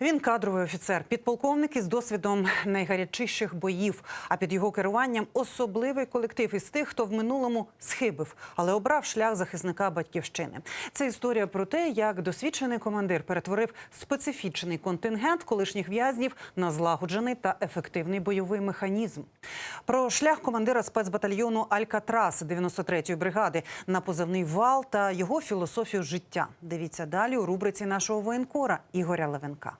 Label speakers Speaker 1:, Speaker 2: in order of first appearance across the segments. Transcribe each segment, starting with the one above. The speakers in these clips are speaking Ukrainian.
Speaker 1: Він кадровий офіцер, підполковник із досвідом найгарячіших боїв. А під його керуванням особливий колектив із тих, хто в минулому схибив, але обрав шлях захисника батьківщини. Це історія про те, як досвідчений командир перетворив специфічний контингент колишніх в'язнів на злагоджений та ефективний бойовий механізм. Про шлях командира спецбатальйону Алькатрас 93-ї бригади на позивний вал та його філософію життя. Дивіться далі у рубриці нашого воєнкора Ігоря Левенка.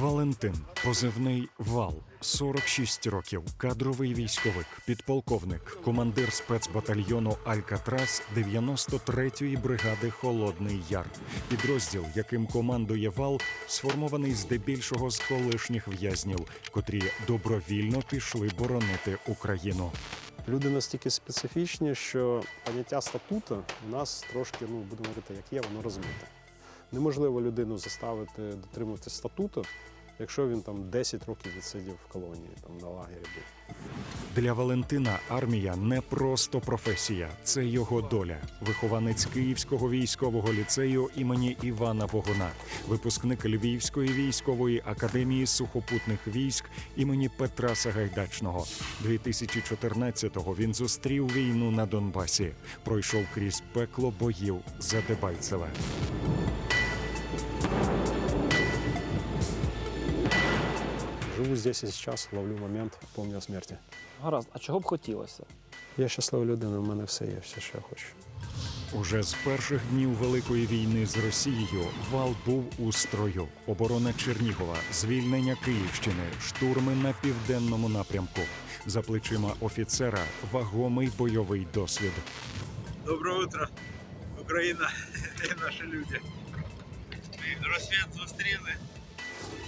Speaker 2: Валентин, позивний Вал, 46 років, кадровий військовик, підполковник, командир спецбатальйону Алькатрас 93-ї бригади Холодний Яр. Підрозділ, яким командує Вал, сформований здебільшого з колишніх в'язнів, котрі добровільно пішли боронити Україну.
Speaker 3: Люди настільки специфічні, що поняття статуту у нас трошки, ну будемо говорити, як є, воно розмите. Неможливо людину заставити дотримуватися статуту, якщо він там 10 років відсидів в колонії, там на лагері був.
Speaker 2: Для Валентина армія не просто професія, це його доля. Вихованець Київського військового ліцею імені Івана Богуна, випускник Львівської військової академії сухопутних військ імені Петра Сагайдачного. 2014-го він зустрів війну на Донбасі, пройшов крізь пекло боїв за Дебальцеве.
Speaker 3: Живу здесь і зараз, ловлю момент, пам'ятаю смерті.
Speaker 4: Гаразд, а чого б хотілося?
Speaker 3: Я щаслива людина, в мене все є, все, що я хочу.
Speaker 2: Уже з перших днів Великої війни з Росією вал був у строю. Оборона Чернігова, звільнення Київщини, штурми на південному напрямку. За плечима офіцера вагомий бойовий досвід.
Speaker 5: Доброе утро, Україна і наші люди. Ми розсвіт зустріли.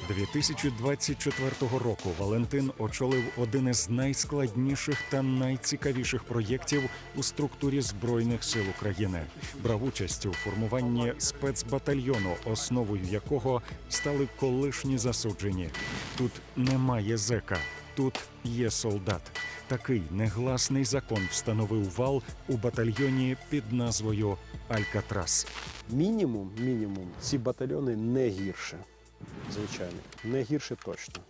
Speaker 2: 2024 року Валентин очолив один із найскладніших та найцікавіших проєктів у структурі збройних сил України. Брав участь у формуванні спецбатальйону, основою якого стали колишні засуджені. Тут немає зека, тут є солдат. Такий негласний закон встановив вал у батальйоні під назвою Алькатрас.
Speaker 3: Мінімум, мінімум, ці батальйони не гірше, звичайно, не гірше точно.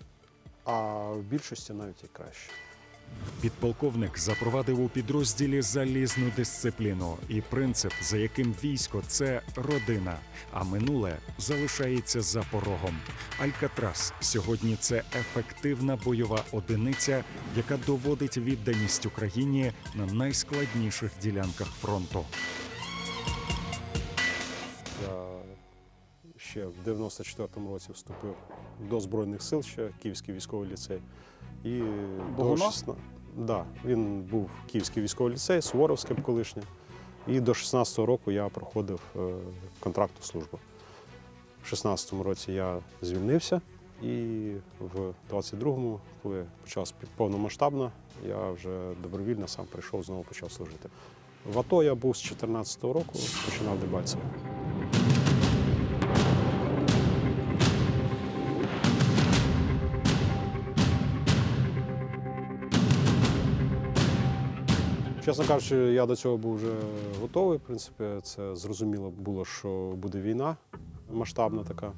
Speaker 3: А в більшості навіть і краще.
Speaker 2: Підполковник запровадив у підрозділі залізну дисципліну і принцип, за яким військо це родина, а минуле залишається за порогом. Алькатрас сьогодні це ефективна бойова одиниця, яка доводить відданість Україні на найскладніших ділянках фронту.
Speaker 3: Я ще в 94-му році вступив до Збройних сил, ще Київський військовий ліцей. І до 16... да, він був Київський військовий ліцей, Суворовським колишнє. І до 16-го року я проходив е, контрактну службу. В 16-му році я звільнився, і в 22-му, коли почалась повномасштабна, я вже добровільно сам прийшов, знову почав служити. В АТО я був з 14-го року, починав Дебальцеве. Чесно кажучи, я до цього був вже готовий. В принципі, це зрозуміло було, що буде війна масштабна така.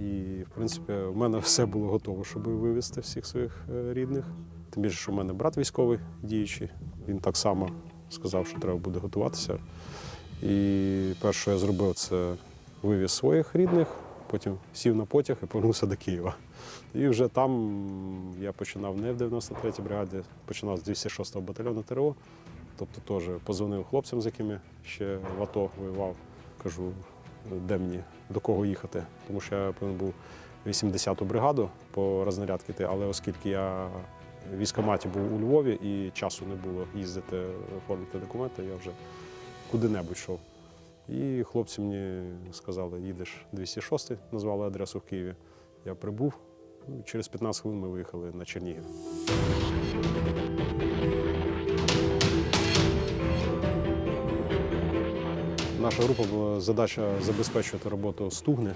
Speaker 3: І, в принципі, в мене все було готово, щоб вивезти всіх своїх е, рідних. Тим більше, що в мене брат військовий діючий. Він так само сказав, що треба буде готуватися. І перше, що я зробив, це вивіз своїх рідних, потім сів на потяг і повернувся до Києва. І вже там я починав не в 93-й бригаді, починав з 206-го батальйону ТРО. Тобто теж позвонив хлопцям, з якими ще в АТО воював. Кажу, де мені, до кого їхати. Тому що я повинен був 80-ту бригаду по рознарядки але оскільки я в військкоматі був у Львові і часу не було їздити, оформити документи, я вже куди-небудь йшов. І хлопці мені сказали, їдеш 206, назвали адресу в Києві. Я прибув. Ну, Через 15 хвилин ми виїхали на Чернігів. Наша група була задача забезпечувати роботу стугни.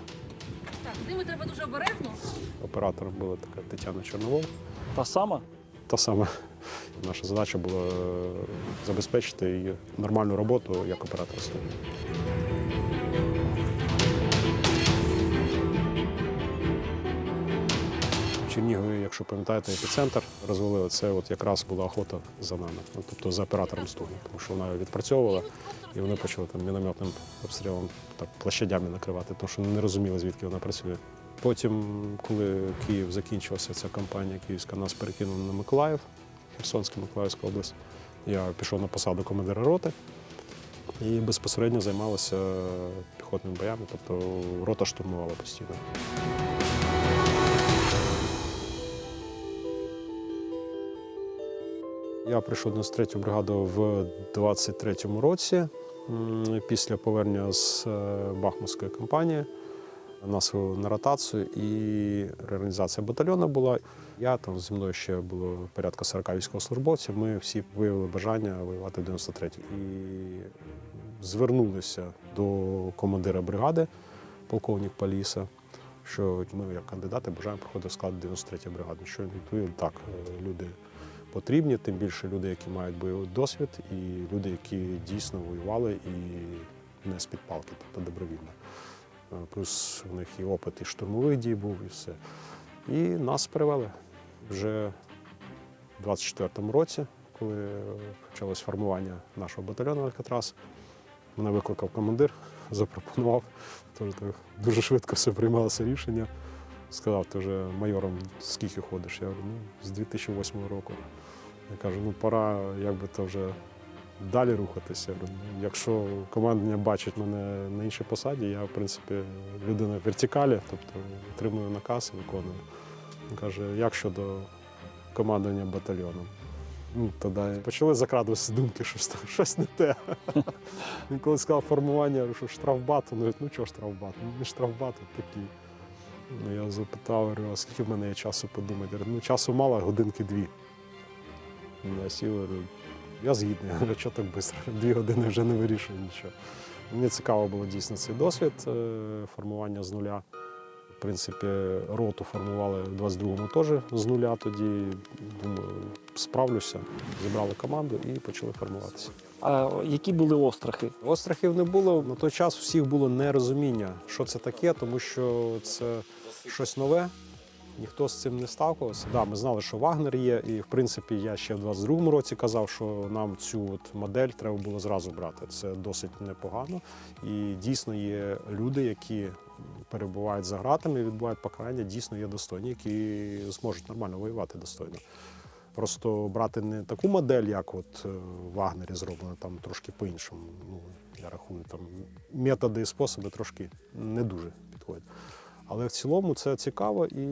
Speaker 6: Так, з ними треба дуже обережно.
Speaker 3: Оператором була така Тетяна Чорновол.
Speaker 4: Та сама?
Speaker 3: Та сама наша задача була е, забезпечити її нормальну роботу як оператор В Чернігові, якщо пам'ятаєте, епіцентр розвалили, це от якраз була охота за нами, ну, тобто за оператором стугу, тому що вона відпрацьовувала і вони почали там мінометним обстрілом так площадями накривати, тому що не розуміли, звідки вона працює. Потім, коли Київ закінчилася ця кампанія київська, нас перекинули на Миколаїв, Херсонська Миколаївська область. Я пішов на посаду командира роти і безпосередньо займалася піхотними боями, тобто рота штурмувала постійно. Я прийшов на 93-ю бригаду в 23-му році після повернення з е, Бахмутської кампанії. Нас на ротацію і реорганізація батальйону була. Я там зі мною ще було порядка 40 військовослужбовців. Ми всі виявили бажання воювати в 93-й. І звернулися до командира бригади, полковник Паліса, що ми, як кандидати, бажаємо проходити в склад 93-ї бригади. Що він відповів, так, е, люди потрібні, тим більше люди, які мають бойовий досвід, і люди, які дійсно воювали і не з-під палки, тобто добровільно. Е, Плюс у них і опит і штурмових дій був, і все. І нас перевели вже в 24-му році, коли почалось формування нашого батальйону Алькатрас. Мене викликав командир, запропонував. Тож так дуже швидко все приймалося рішення. Сказав, ти вже майором скільки ходиш? Я говорю, ну, з 2008 року. Я кажу, ну пора якби то вже далі рухатися. Я говорю, «Ну, Якщо командування бачить мене на іншій посаді, я, в принципі, людина в вертикалі, тобто отримую наказ і виконую. Він каже, як щодо командування батальйоном? Ну, тоді почали закрадуватися думки, що щось- не те. Він коли сказав формування, що штрафбат, він говорить, ну чого штрафбат? Ну, не штрафбат, а такий. Ну, я запитав, а скільки в мене є часу подумати? Ну часу мало, годинки дві. Я сів, говорю, я згідний. Говорю, що так швидко? Дві години вже не вирішую нічого. Мені цікаво було дійсно цей досвід е, формування з нуля. В принципі, роту формували в 22-му теж з нуля тоді. Думаю, справлюся. Зібрали команду і почали формуватися.
Speaker 4: А які були острахи?
Speaker 3: Острахів не було. На той час у всіх було нерозуміння, що це таке, тому що це щось нове. Ніхто з цим не сталкувався. Да, ми знали, що Вагнер є, і в принципі я ще в 22-му році казав, що нам цю от модель треба було зразу брати. Це досить непогано. І дійсно є люди, які перебувають за гратами, відбувають покарання, дійсно є достойні, які зможуть нормально воювати достойно. Просто брати не таку модель, як от е, в Вагнері зроблено, там трошки по-іншому. Ну, я рахую, там методи і способи трошки не дуже підходять. Але в цілому це цікаво і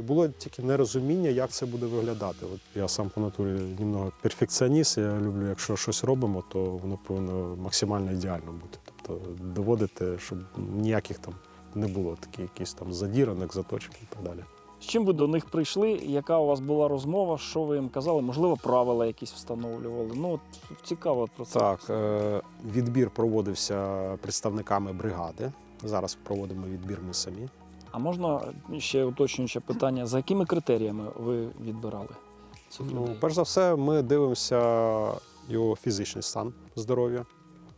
Speaker 3: було тільки нерозуміння, як це буде виглядати. От я сам по натурі німного перфекціоніст. Я люблю, якщо щось робимо, то воно повинно максимально ідеально бути. Тобто доводити, щоб ніяких там не було таких якісь там задіранок, заточок і так далі.
Speaker 4: З чим ви до них прийшли? Яка у вас була розмова? Що ви їм казали? Можливо, правила якісь встановлювали. Ну, от цікаво про це.
Speaker 3: Так, е, відбір проводився представниками бригади. Зараз проводимо відбір ми самі.
Speaker 4: А можна ще уточнююче питання: за якими критеріями ви відбирали цих
Speaker 3: Ну, перш за все, ми дивимося його фізичний стан здоров'я,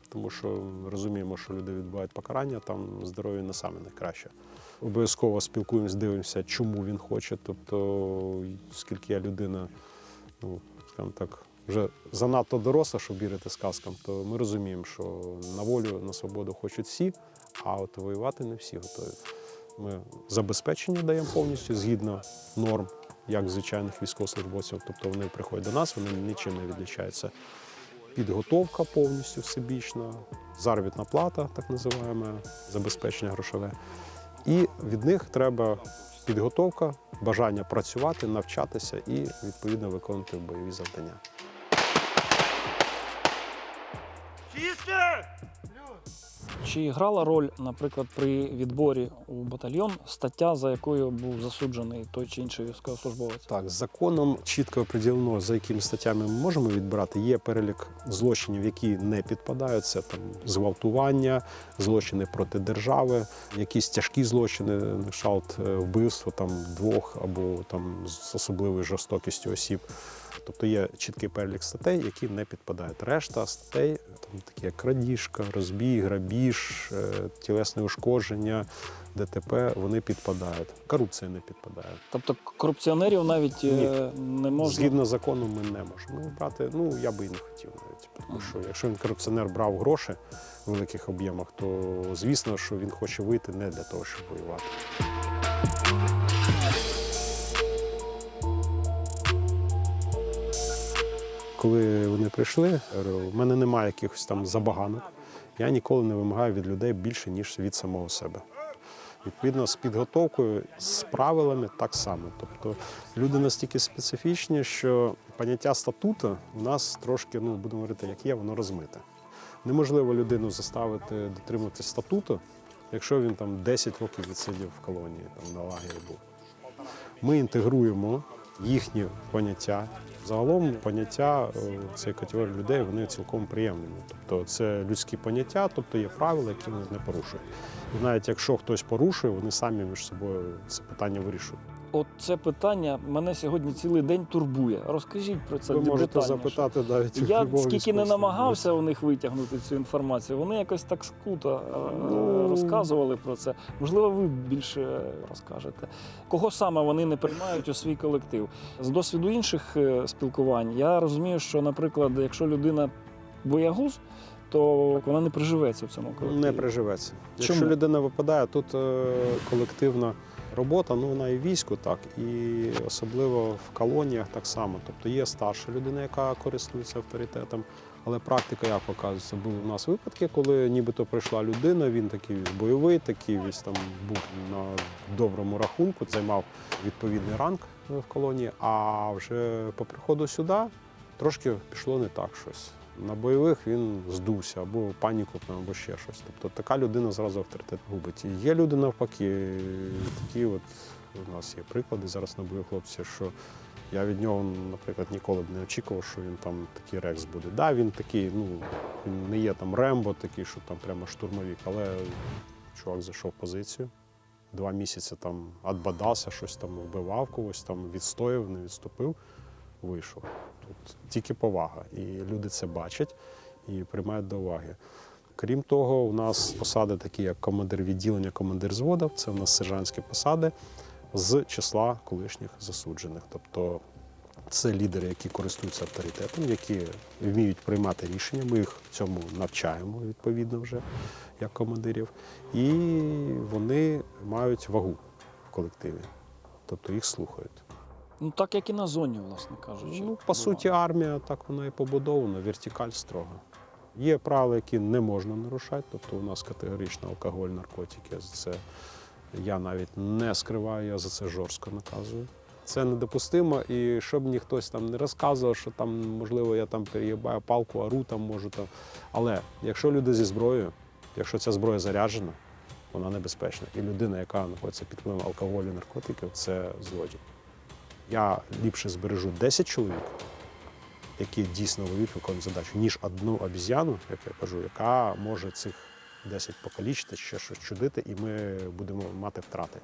Speaker 3: тому що розуміємо, що люди відбувають покарання, там здоров'я не саме найкраще. Обов'язково спілкуємося, дивимося, чому він хоче. Тобто, оскільки я людина, ну, скажімо так, вже занадто доросла, щоб вірити сказкам, то ми розуміємо, що на волю, на свободу хочуть всі, а от воювати не всі готові. Ми забезпечення даємо повністю згідно норм, як звичайних військовослужбовців. Тобто вони приходять до нас, вони нічим не відлічаються. Підготовка повністю всебічна, заробітна плата, так називаємо, забезпечення грошове. І від них треба підготовка, бажання працювати, навчатися і відповідно виконувати бойові завдання.
Speaker 4: Чи грала роль, наприклад, при відборі у батальйон стаття, за якою був засуджений той чи інший військовослужбовець?
Speaker 3: Так, законом чітко определено, за якими статтями ми можемо відбирати. Є перелік злочинів, які не підпадають. Це там зґвалтування, злочини проти держави, якісь тяжкі злочини, на кшталт е, вбивство там двох або там з особливою жорстокістю осіб. Тобто є чіткий перелік статей, які не підпадають. Решта статей, там такі як крадіжка, розбій, грабіж, е, тілесне ушкодження, ДТП, вони підпадають. Корупція не підпадає.
Speaker 4: Тобто корупціонерів навіть
Speaker 3: Ні.
Speaker 4: е, не можна.
Speaker 3: Згідно закону, ми не можемо брати. Ну я би і не хотів навіть. Тому що якщо він корупціонер брав гроші в великих об'ємах, то звісно, що він хоче вийти не для того, щоб воювати. Коли вони прийшли, говорю, у мене немає якихось там забаганок. Я ніколи не вимагаю від людей більше, ніж від самого себе. Відповідно, з підготовкою, з правилами так само. Тобто люди настільки специфічні, що поняття статуту у нас трошки, ну будемо говорити, як є, воно розмите. Неможливо людину заставити дотримуватися статуту, якщо він там 10 років відсидів в колонії, там на лагері був. Ми інтегруємо їхні поняття. Загалом поняття е, цієї категорії людей вони цілком приємними. Тобто це людські поняття, тобто є правила, які вони не порушують. І навіть якщо хтось порушує, вони самі між собою це питання вирішують.
Speaker 4: От це питання мене сьогодні цілий день турбує. Розкажіть про це
Speaker 3: Ви можете
Speaker 4: детальніше.
Speaker 3: запитати навіть
Speaker 4: Я скільки не намагався у них витягнути цю інформацію, вони якось так скуто е,
Speaker 3: Ну.
Speaker 4: розказували про це. Можливо, ви більше розкажете. Кого саме вони не приймають у свій колектив? З досвіду інших е, спілкувань я розумію, що, наприклад, якщо людина боягуз, то вона не приживеться в цьому колективі.
Speaker 3: Не приживеться. Якщо
Speaker 4: Чому?
Speaker 3: людина випадає, тут е, колективна робота, ну вона і війську так, і особливо в колоніях так само. Тобто є старша людина, яка користується авторитетом. Але практика, як показується, були у нас випадки, коли нібито прийшла людина, він такий бойовий, такий весь там був на доброму рахунку, займав відповідний ранг в колонії. А вже по приходу сюди трошки пішло не так щось. На бойових він здувся або паніку або ще щось. Тобто така людина зразу авторитет губить. І є люди навпаки, такі от у нас є приклади зараз на бою хлопці, що я від нього, наприклад, ніколи б не очікував, що він там такий рекс буде. Да, він такий, ну він не є там Рембо, такий, що там прямо штурмовик, але чувак зайшов в позицію. Два місяці там отбадався, щось там вбивав когось, там відстояв, не відступив, вийшов. Тут тільки повага. І люди це бачать і приймають до уваги. Крім того, у нас посади такі, як командир відділення, командир зводу, це у нас сержантські посади з числа колишніх засуджених. Тобто це лідери, які користуються авторитетом, які вміють приймати рішення. Ми їх цьому навчаємо відповідно вже як командирів. І вони мають вагу в колективі, тобто їх слухають.
Speaker 4: Ну так як і на зоні, власне кажучи.
Speaker 3: Ну, по суті, армія так вона і побудована, вертикаль строга. Є правила, які не можна нарушати, тобто у нас категорично алкоголь, наркотики. Це я навіть не скриваю, я за це жорстко наказую. Це недопустимо, і щоб мені хтось там не розказував, що там, можливо, я там переїбаю палку, ару там можу там. Але якщо люди зі зброєю, якщо ця зброя заряджена, вона небезпечна. І людина, яка знаходиться під впливом алкоголю, наркотиків, це злодій. Я ліпше збережу 10 чоловік, які дійсно вміють виконувати задачу, ніж одну обіз'яну, як я кажу, яка може цих 10 покалічити, ще щось чудити, і ми будемо мати втрати.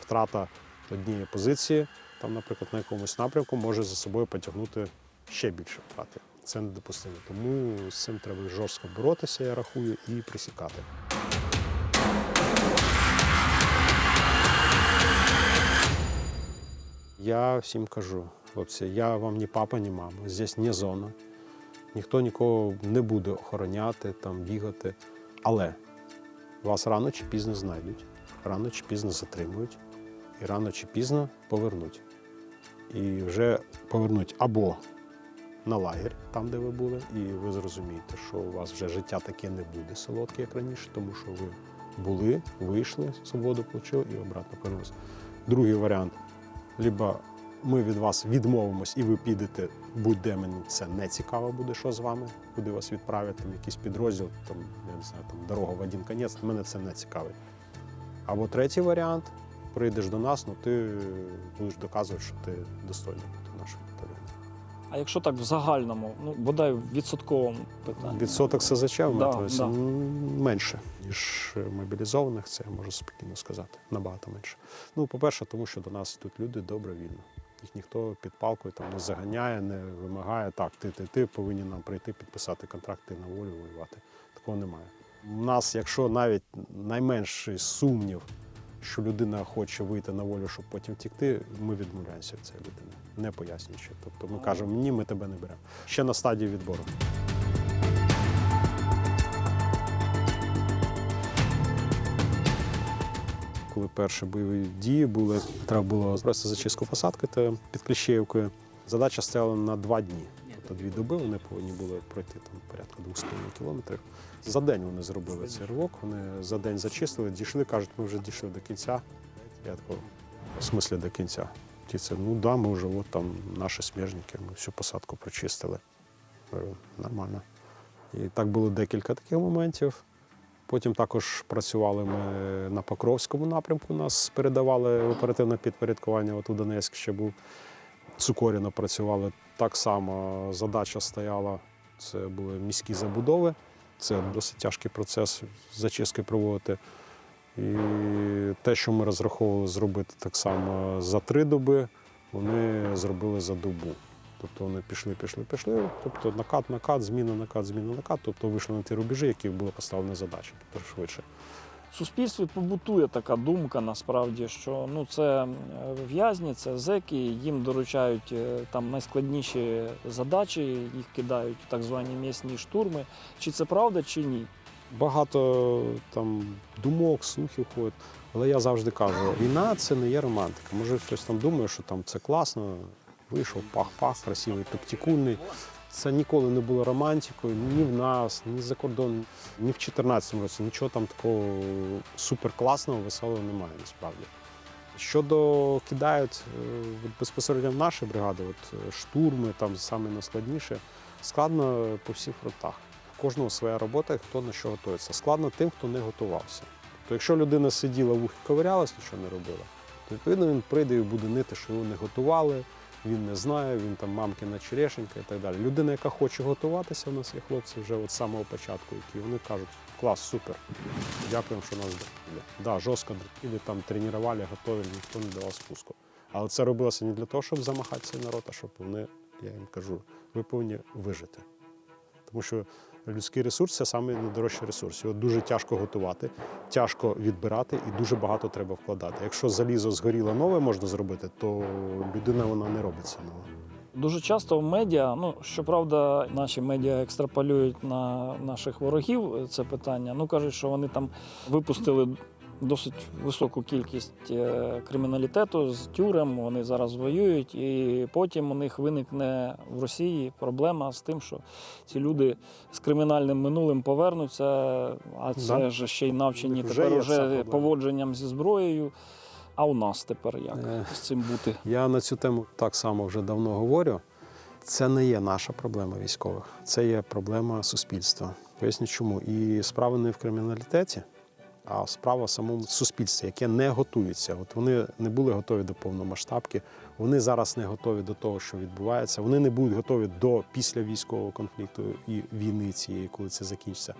Speaker 3: Втрата однієї позиції, там, наприклад, на якомусь напрямку, може за собою потягнути ще більше втрати. Це недопустимо. Тому з цим треба жорстко боротися, я рахую, і присікати. Я всім кажу, хлопці, я вам ні папа, ні мама. Здесь не зона. Ніхто нікого не буде охороняти, там, бігати. Але вас рано чи пізно знайдуть, рано чи пізно затримують, і рано чи пізно повернуть. І вже повернуть або на лагерь, там, де ви були, і ви зрозумієте, що у вас вже життя таке не буде солодке, як раніше, тому що ви були, вийшли, свободу отримали і обратно повернулися. Другий варіант либо ми від вас відмовимось і ви підете будь-де мені це не цікаво буде, що з вами, куди вас відправити, в якийсь підрозділ, там, я не знаю, там дорога в один кінець, мене це не цікавить. Або третій варіант, прийдеш до нас, ну ти будеш доказувати, що ти достойний.
Speaker 4: А якщо так в загальному, ну бодай в відсотковому питанні.
Speaker 3: Відсоток СЗЧ в
Speaker 4: Да, да.
Speaker 3: менше, ніж мобілізованих, це я можу спокійно сказати. Набагато менше. Ну, по-перше, тому що до нас тут люди добровільно. Їх ніхто під палкою там не заганяє, не вимагає. Так, ти, ти, ти повинні нам прийти, підписати контракт, ти на волю воювати. Такого немає. У нас, якщо навіть найменший сумнів, що людина хоче вийти на волю, щоб потім втікти, ми відмовляємося від цієї людини, не пояснюючи. Тобто ми кажемо, ні, ми тебе не беремо. Ще на стадії відбору. Коли перші бойові дії були, треба було просто зачистку посадки та під Кліщеївкою. Задача стояла на два дні. Тобто дві доби вони повинні були пройти там порядка 200 кілометрів. За день вони зробили цей ривок, вони за день зачистили, дійшли, кажуть, ми вже дійшли до кінця. Я такий, в смислі до кінця. Ті це, ну да, ми вже от там наші сміжники, ми всю посадку прочистили. Нормально. І так було декілька таких моментів. Потім також працювали ми на Покровському напрямку. Нас передавали в оперативне підпорядкування. От у Донецьк ще був. Цукоріно працювали. Так само задача стояла. Це були міські забудови. Це досить тяжкий процес зачистки проводити. І те, що ми розраховували зробити так само за три доби, вони зробили за добу. Тобто вони пішли, пішли, пішли. Тобто накат, накат, зміна, накат, зміна, накат. Тобто вийшли на ті рубежі, які були поставлені задачі, тобто швидше.
Speaker 4: В суспільстві побутує така думка насправді, що ну це е, в'язні, це зеки, їм доручають е, там найскладніші задачі, їх кидають в так звані місні штурми. Чи це правда, чи ні?
Speaker 3: Багато там думок, слухів ходить. Але я завжди кажу, війна це не є романтика. Може, хтось там думає, що там це класно, вийшов пах-пах, красивий, тактикульний. Це ніколи не було романтикою ні в нас, ні за кордон, ні в 2014 році. Нічого там такого суперкласного, веселого немає насправді. Щодо кидають е, безпосередньо в наші бригади, от е, штурми, там саме найскладніше, складно по всіх фронтах. У кожного своя робота, хто на що готується. Складно тим, хто не готувався. То якщо людина сиділа в ухі ковирялась, нічого не робила, то відповідно він прийде і буде нити, що його не готували, він не знає, він там мамкина черешенька і так далі. Людина, яка хоче готуватися, у нас є хлопці вже от самого початку, які вони кажуть, клас, супер, дякуємо, що нас дрочили. Да, жорстко дрочили, там тренували, готували, ніхто не давав спуску. Але це робилося не для того, щоб замахати цей народ, а щоб вони, я їм кажу, ви повинні вижити. Тому що людський ресурс це саме найдорожчий ресурс. Його дуже тяжко готувати, тяжко відбирати і дуже багато треба вкладати. Якщо залізо згоріло нове можна зробити, то людина вона не робиться нова.
Speaker 4: Дуже часто в медіа, ну щоправда, наші медіа екстраполюють на наших ворогів це питання. Ну кажуть, що вони там випустили досить високу кількість е, криміналітету з тюрем. Вони зараз воюють, і потім у них виникне в Росії проблема з тим, що ці люди з кримінальним минулим повернуться, а це
Speaker 3: Да.
Speaker 4: ж ще й навчені
Speaker 3: Вже
Speaker 4: тепер уже поводженням зі зброєю. А у нас тепер як
Speaker 3: Е.
Speaker 4: з цим бути?
Speaker 3: Я на цю тему так само вже давно говорю. Це не є наша проблема військових, це є проблема суспільства. Поясню чому. І справа не в криміналітеті, а справа в самому суспільстві, яке не готується. От вони не були готові до повномасштабки, вони зараз не готові до того, що відбувається. Вони не будуть готові до після військового конфлікту і війни цієї, коли це закінчиться.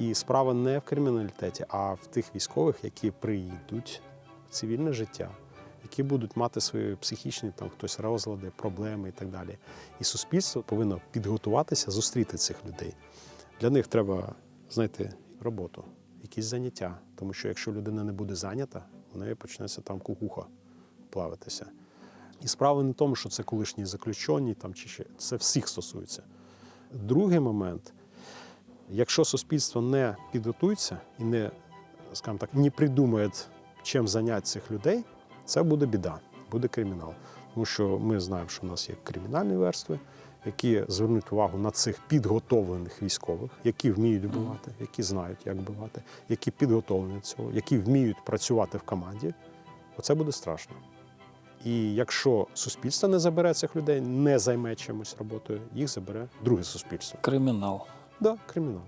Speaker 3: І справа не в криміналітеті, а в тих військових, які приїдуть в цивільне життя які будуть мати свої психічні там хтось розлади, проблеми і так далі. І суспільство повинно підготуватися, зустріти цих людей. Для них треба знайти роботу, якісь заняття. Тому що якщо людина не буде зайнята, в неї почнеться там кукуха плаватися. І справа не в тому, що це колишні заключені там чи ще це всіх стосується. Другий момент, якщо суспільство не підготується і не, скажімо так, не придумає, чим зайняти цих людей, це буде біда, буде кримінал. Тому що ми знаємо, що в нас є кримінальні верстви, які звернуть увагу на цих підготовлених військових, які вміють вбивати, які знають, як вбивати, які підготовлені до цього, які вміють працювати в команді. Оце буде страшно. І якщо суспільство не забере цих людей, не займе чимось роботою, їх забере друге суспільство.
Speaker 4: Кримінал.
Speaker 3: Да, кримінал.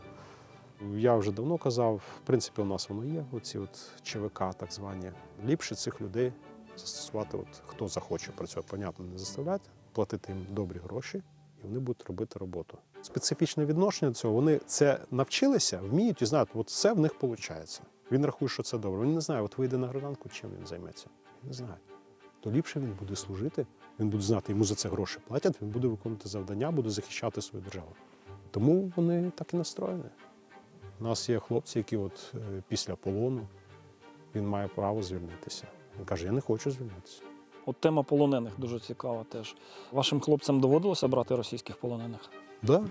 Speaker 3: Я вже давно казав, в принципі, у нас воно є, оці от ЧВК, так звані. Ліпше цих людей застосувати, от, хто захоче працювати, понятно, не заставляти, платити їм добрі гроші, і вони будуть робити роботу. Специфічне відношення до цього, вони це навчилися, вміють і знають, от це в них виходить. Він рахує, що це добре. Він не знає, от вийде на гражданку, чим він займеться. Він не знає. То ліпше він буде служити, він буде знати, йому за це гроші платять, він буде виконувати завдання, буде захищати свою державу. Тому вони так і настроєні. У нас є хлопці, які от е, після полону він має право звільнитися. Він каже: Я не хочу звільнитися.
Speaker 4: От тема полонених дуже цікава теж. Вашим хлопцям доводилося брати російських полонених?
Speaker 3: Да,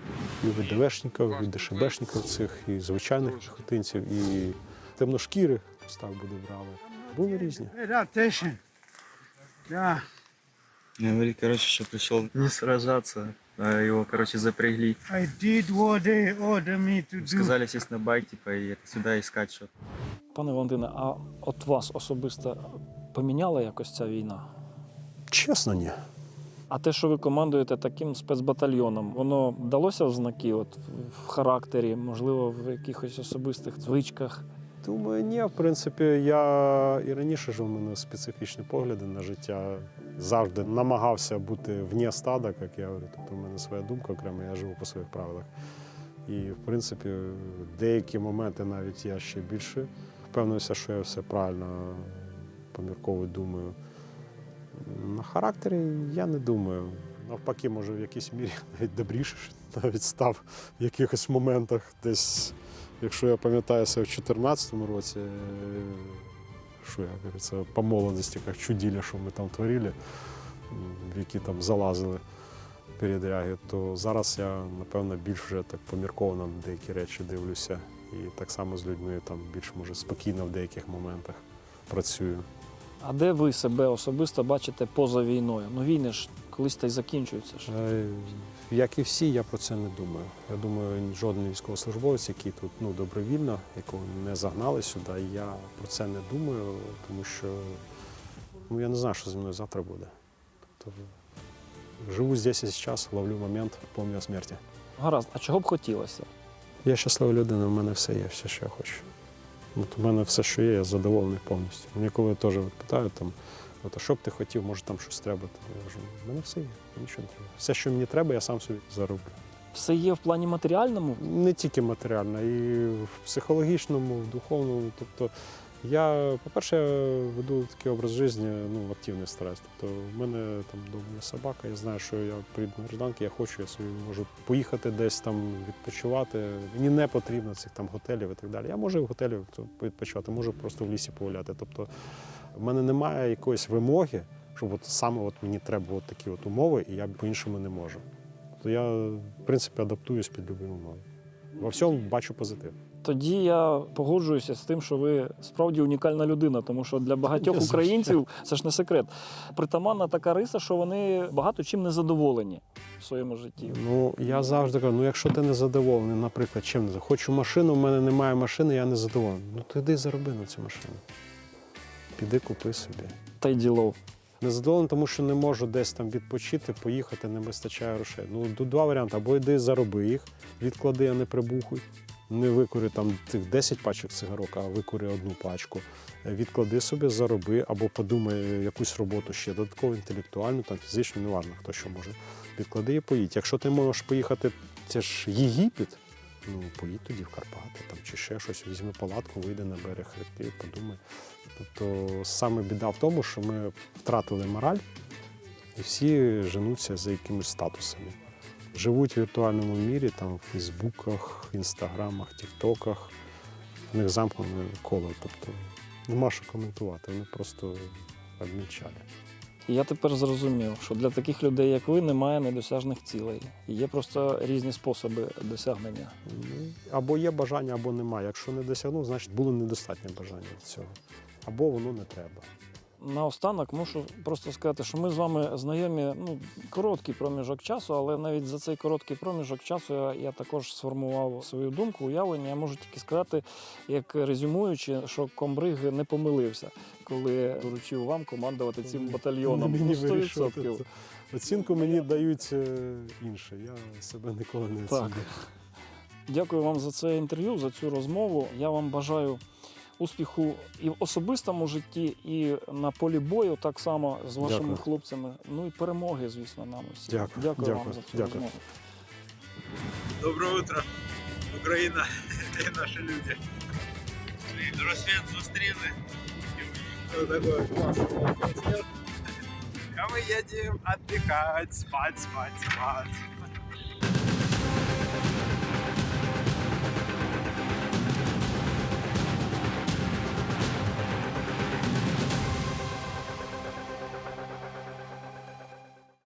Speaker 3: і від ДВшників, від ДШБшників цих, і звичайних піхотинців, і темношкірих так буде брали. Були різні.
Speaker 6: Да.
Speaker 7: Говорит, короче, что пришел не сражаться, а его, короче, запрягли.
Speaker 6: I did what they ordered me to do.
Speaker 7: Сказали сесть на байк, типа, и сюда искать что-то.
Speaker 4: Пане Валентине, а от вас особисто поміняла якось ця війна?
Speaker 3: Чесно, ні.
Speaker 4: А те, що ви командуєте таким спецбатальйоном, воно далося в знаки, от в характері, можливо, в якихось особистих звичках.
Speaker 3: Думаю, ні. В принципі, я і раніше жив у мене специфічні погляди на життя. Завжди намагався бути вне стада, як я говорю. Тобто в мене своя думка окрема, я живу по своїх правилах. І, в принципі, деякі моменти навіть я ще більше впевнився, що я все правильно помірковую, думаю. На характері я не думаю. Навпаки, може, в якійсь мірі навіть добріше навіть став в якихось моментах десь. Якщо я пам'ятаю себе в 2014 році, е, що я говорю, це по молодості, як чуділля, що ми там творили, в які там залазили передряги, то зараз я, напевно, більш вже так помірковано на деякі речі дивлюся. І так само з людьми там більш може спокійно в деяких моментах працюю.
Speaker 4: А де ви себе особисто бачите поза війною? Ну війни ж колись та й закінчуються. ж.
Speaker 3: Е, Як і всі, я про це не думаю. Я думаю, жоден військовослужбовець, який тут ну, добровільно, якого не загнали сюди, я про це не думаю, тому що ну, я не знаю, що зі мною завтра буде. Тобто, живу здесь і зараз, ловлю момент, пам'ятаю смерті.
Speaker 4: Гаразд, а чого б хотілося?
Speaker 3: Я щаслива людина, в мене все є, все, що я хочу. От у мене все, що є, я задоволений повністю. Мені коли теж питають, там, от, а що б ти хотів, може там щось треба, я кажу, в мене все є, нічого не треба. Все, що мені треба, я сам собі зароблю.
Speaker 4: Все є в плані матеріальному?
Speaker 3: Не тільки матеріально, і в психологічному, в духовному. Тобто, я, по-перше, веду такий образ життя, ну, активний стараюсь. Тобто, в мене там вдома є собака, я знаю, що я прийду на гражданки, я хочу, я собі можу поїхати десь там відпочивати. Мені не потрібно цих там готелів і так далі. Я можу в готелі відпочивати, можу просто в лісі погуляти. Тобто, в мене немає якоїсь вимоги, щоб от саме от мені треба от такі от умови, і я по-іншому не можу. То я, в принципі, адаптуюсь під любі умови. Во всьому бачу позитив.
Speaker 4: Тоді я погоджуюся з тим, що ви справді унікальна людина, тому що для багатьох українців це ж не секрет. Притаманна така риса, що вони багато чим не задоволені в своєму житті.
Speaker 3: Ну, я завжди кажу, ну якщо ти не задоволений, наприклад, чим не хочу машину, в мене немає машини, я не задоволений. Ну то йди зароби на цю машину. Піди купи собі.
Speaker 4: Та й ділов.
Speaker 3: Не задоволений, тому що не можу десь там відпочити, поїхати, не вистачає грошей. Ну, тут два варіанти: або йди зароби їх, відклади, а не прибухуй. Не викури там тих 10 пачок цигарок, а викури одну пачку. Е, Відклади собі, зароби, або подумай якусь роботу ще додатково, інтелектуальну, там фізично, неважно, хто що може. Відклади і поїдь. Якщо ти можеш поїхати, це ж Єгипет, ну поїдь тоді в Карпати там, чи ще щось, візьми палатку, вийди на берег реки, подумай. Тобто саме біда в тому, що ми втратили мораль, і всі женуться за якимись статусами. Живуть в віртуальному мірі, там в Фейсбуках, Інстаграмах, Тіктоках. В них замкнене коло. Тобто нема що коментувати, вони просто обмічали.
Speaker 4: Я тепер зрозумів, що для таких людей, як ви, немає недосяжних цілей. Є просто різні способи досягнення.
Speaker 3: Ну, Або є бажання, або немає. Якщо не досягнув, значить було недостатньо бажання цього. Або воно не треба.
Speaker 4: Наостанок мушу просто сказати, що ми з вами знайомі ну, короткий проміжок часу, але навіть за цей короткий проміжок часу я, я також сформував свою думку, уявлення. Я можу тільки сказати, як резюмуючи, що комбриг не помилився, коли доручив вам командувати цим батальйоном.
Speaker 3: Мені
Speaker 4: Ну, 100%.
Speaker 3: це. Оцінку мені дають е, інше. Я себе ніколи не
Speaker 4: Так.
Speaker 3: оцінюю.
Speaker 4: Дякую вам за це інтерв'ю, за цю розмову. Я вам бажаю успіху і в особистому житті, і на полі бою так само з вашими
Speaker 3: Дякую.
Speaker 4: хлопцями. Ну і перемоги, звісно, нам усім.
Speaker 3: Дякую,
Speaker 4: Дякую вам
Speaker 3: дякую,
Speaker 4: за цю
Speaker 3: дякую.
Speaker 4: розмову.
Speaker 5: Доброе утро, Україна і наші люди. Рассвет зустріли. Что такое классный рассвет. А мы едем отдыхать, спать, спать, спать.